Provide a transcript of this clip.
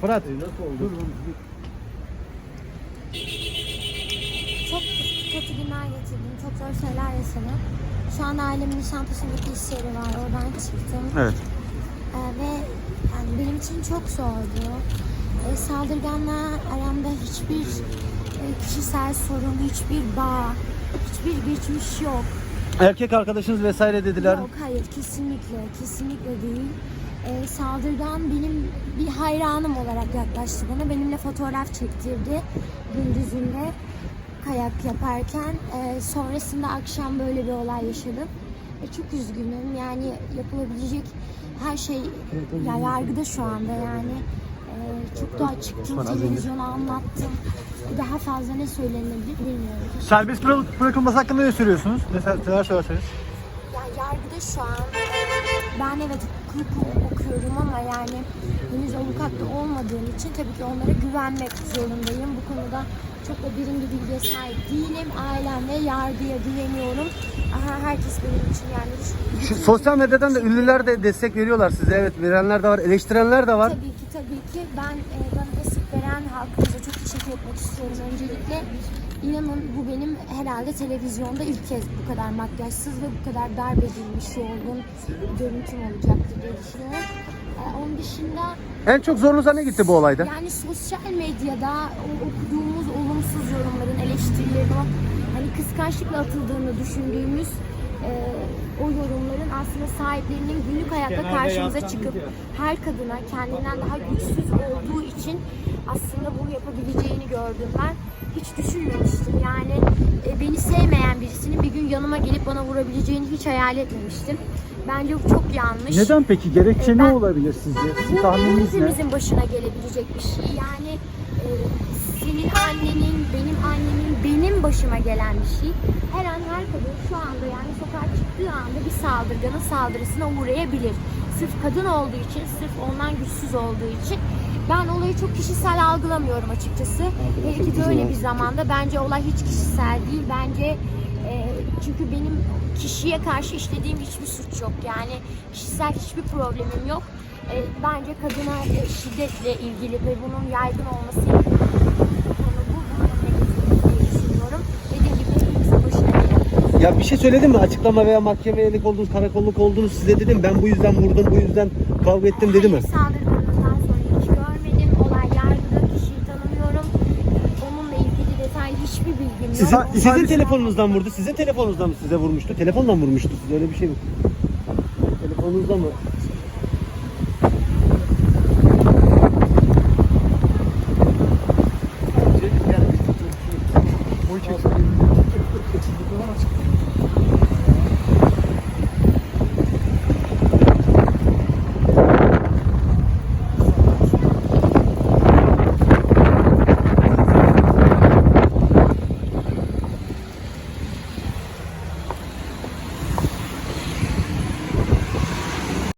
Fırat. Nasıl oldu? Çok kötü günler geçirdim. Çok zor şeyler yaşadım. Şu an ailemin Nişantaşı'ndaki iş yeri var. Oradan çıktım. Evet. Ee, ve yani benim için çok zordu. Ee, saldırganla aramda hiçbir e, kişisel sorun, hiçbir bağ, hiçbir geçmiş yok. Erkek arkadaşınız vesaire dediler. Yok hayır kesinlikle kesinlikle değil. Ee, saldırgan benim bir hayranım olarak yaklaştı bana. Benimle fotoğraf çektirdi gündüzünde kayak yaparken. Ee, sonrasında akşam böyle bir olay yaşadım. E, çok üzgünüm yani yapılabilecek her şey ya yargıda şu anda yani. Çok daha çıktım televizyona anlattım. Daha fazla ne söylenebilir bilmiyorum. Serbest bırak- bırakılması hakkında ne söylüyorsunuz? Neler, neler söylerseniz? Ya yargıda şu an ben evet hukuk okuyorum ama yani henüz avukat da olmadığım için tabii ki onlara güvenmek zorundayım. Bu konuda çok da birim bir bilgiye sahip değilim. Ailem ve yargıya güveniyorum. Aha, herkes benim için yani Şu, sosyal medyadan da ünlüler de destek veriyorlar size. Evet verenler de var, eleştirenler de var. Tabii ki tabii ki ben e, bana destek veren halkımıza çok teşekkür etmek istiyorum öncelikle. İnanın bu benim herhalde televizyonda ilk kez bu kadar makyajsız ve bu kadar darp edilmiş yorgun görüntüm olacaktır diye düşünüyorum. Onun dışında En çok zorunuza ne gitti bu olayda? yani sosyal medyada o okuduğumuz olumsuz yorumların, eleştirilerin, o hani kıskançlıkla atıldığını düşündüğümüz e, o yorumların aslında sahiplerinin günlük hayatta karşımıza çıkıp her kadına kendinden daha güçsüz olduğu için aslında bunu yapabileceğini gördüm ben. Hiç düşünmemiştim yani e, beni sevmeyen birisinin bir gün yanıma gelip bana vurabileceğini hiç hayal etmemiştim. Bence bu çok yanlış. Neden peki? Gerekçe Ee, ne ben- olabilir sizce? Bu tahmininiz ne? hepimizin başına gelebilecek bir şey. Yani e, senin annenin, benim annemin, benim başıma gelen bir şey. Her an her kadın şu anda yani sokağa çıktığı anda bir saldırganın saldırısına uğrayabilir. Sırf kadın olduğu için, sırf ondan güçsüz olduğu için. Ben olayı çok kişisel algılamıyorum açıkçası. Hele ki böyle bir zamanda bence olay hiç kişisel değil. Bence e, çünkü benim kişiye karşı işlediğim hiçbir suç yok. Yani kişisel hiçbir problemim yok. E, bence kadına e, şiddetle ilgili ve bunun yaygın olması gelen. Ya bir şey söyledim mi? Açıklama veya mahkemelik oldunuz, karakolluk oldunuz size dedim. Ben bu yüzden vurdum, bu yüzden kavga ettim dedi mi? Hayır, sonra hiç görmedim. Olay yargıda kişiyi tanımıyorum. Onunla ilgili detaylı hiçbir bilgim yok. Sizin, sizin telefonunuzdan vurdu. Sizin telefonunuzdan mı size vurmuştu? Telefonla mı vurmuştu size öyle bir şey mi? Telefonunuzda mı?